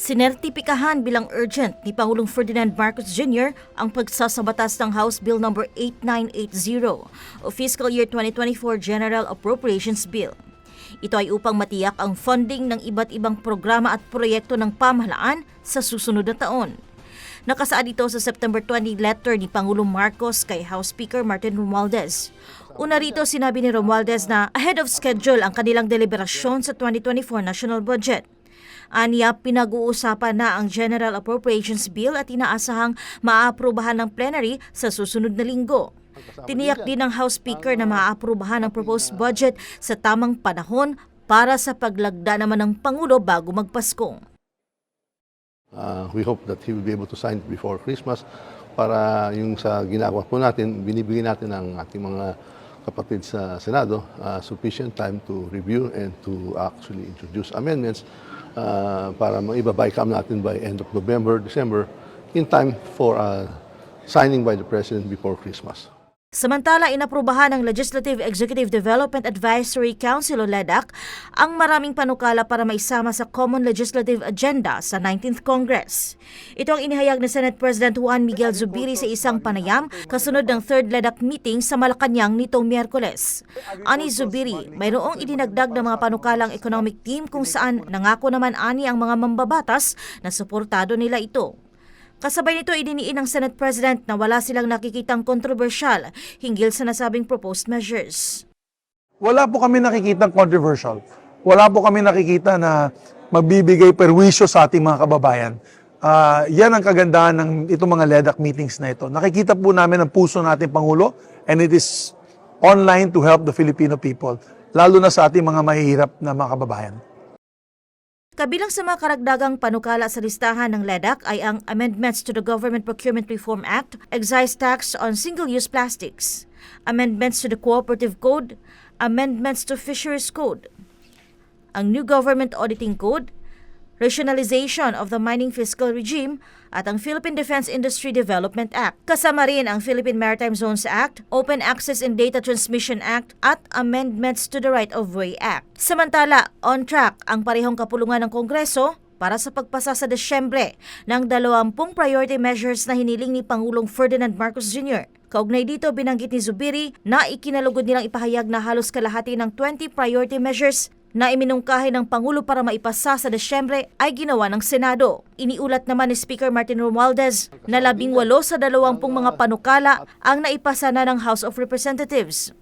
Sinertipikahan bilang urgent ni Pangulong Ferdinand Marcos Jr. ang pagsasabatas ng House Bill No. 8980 o Fiscal Year 2024 General Appropriations Bill. Ito ay upang matiyak ang funding ng iba't ibang programa at proyekto ng pamahalaan sa susunod na taon. Nakasaad ito sa September 20 letter ni Pangulong Marcos kay House Speaker Martin Romualdez. Una rito sinabi ni Romualdez na ahead of schedule ang kanilang deliberasyon sa 2024 national budget. Aniya, pinag-uusapan na ang General Appropriations Bill at inaasahang maaprubahan ng plenary sa susunod na linggo. Tiniyak din ng House Speaker na maaprubahan ang proposed budget sa tamang panahon para sa paglagda naman ng Pangulo bago magpasko. Uh, we hope that he will be able to sign before Christmas para yung sa ginagawa po natin, binibigyan natin ng ating mga kapatid sa Senado uh, sufficient time to review and to actually introduce amendments uh, para maibabay-cam natin by end of November, December in time for uh, signing by the President before Christmas. Samantala, inaprubahan ng Legislative Executive Development Advisory Council o LEDAC ang maraming panukala para maisama sa Common Legislative Agenda sa 19th Congress. Ito ang inihayag ni Senate President Juan Miguel Zubiri sa isang panayam kasunod ng 3rd LEDAC meeting sa Malacanang nitong Miyerkules. Ani Zubiri, mayroong idinagdag ng mga panukalang economic team kung saan nangako naman ani ang mga mambabatas na suportado nila ito. Kasabay nito idiniin ng Senate President na wala silang nakikitang kontrobersyal hinggil sa nasabing proposed measures. Wala po kami nakikita controversial. Wala po kami nakikita na magbibigay perwisyo sa ating mga kababayan. Ah, yan ang kagandahan ng itong mga LEDAC meetings na ito. Nakikita po namin ang puso ng ating Pangulo and it is online to help the Filipino people, lalo na sa ating mga mahihirap na mga kababayan. Kabilang sa mga karagdagang panukala sa listahan ng LEDAC ay ang amendments to the Government Procurement Reform Act, excise tax on single-use plastics, amendments to the Cooperative Code, amendments to Fisheries Code, ang new Government Auditing Code, rationalization of the mining fiscal regime, at ang Philippine Defense Industry Development Act. Kasama rin ang Philippine Maritime Zones Act, Open Access and Data Transmission Act, at amendments to the Right of Way Act. Samantala, on track ang parehong kapulungan ng Kongreso para sa pagpasa sa Desyembre ng 20 priority measures na hiniling ni Pangulong Ferdinand Marcos Jr. Kaugnay dito, binanggit ni Zubiri na ikinalugod nilang ipahayag na halos kalahati ng 20 priority measures na iminungkahi ng Pangulo para maipasa sa Desyembre ay ginawa ng Senado. Iniulat naman ni Speaker Martin Romualdez na labing walo sa dalawampung mga panukala ang naipasa na ng House of Representatives.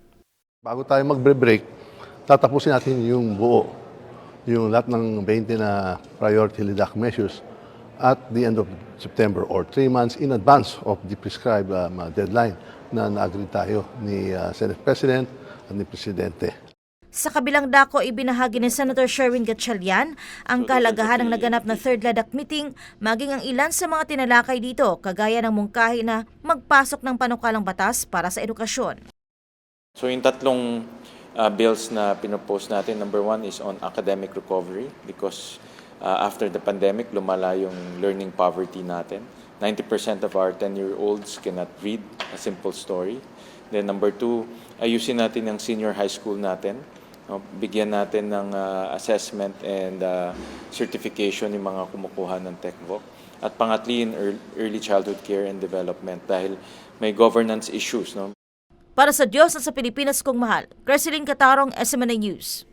Bago tayo magbre-break, tatapusin natin yung buo, yung lahat ng 20 na priority LIDAC measures at the end of September or three months in advance of the prescribed um, deadline na na-agree tayo ni uh, Senate President at ni Presidente. Sa kabilang dako, ibinahagi ni Senator Sherwin Gatchalian ang kalagahan ng naganap na third LADAC meeting maging ang ilan sa mga tinalakay dito kagaya ng mungkahi na magpasok ng panukalang batas para sa edukasyon. So yung tatlong uh, bills na pinopose natin, number one is on academic recovery because uh, after the pandemic, lumala yung learning poverty natin. 90% of our 10-year-olds cannot read a simple story. Then number two, ayusin natin yung senior high school natin. No? Bigyan natin ng uh, assessment and uh, certification yung mga kumukuha ng TechVoc. At pangatli, in ear- early childhood care and development dahil may governance issues. No? Para sa Diyos at sa Pilipinas kong mahal, Creseline Katarong, SMNA News.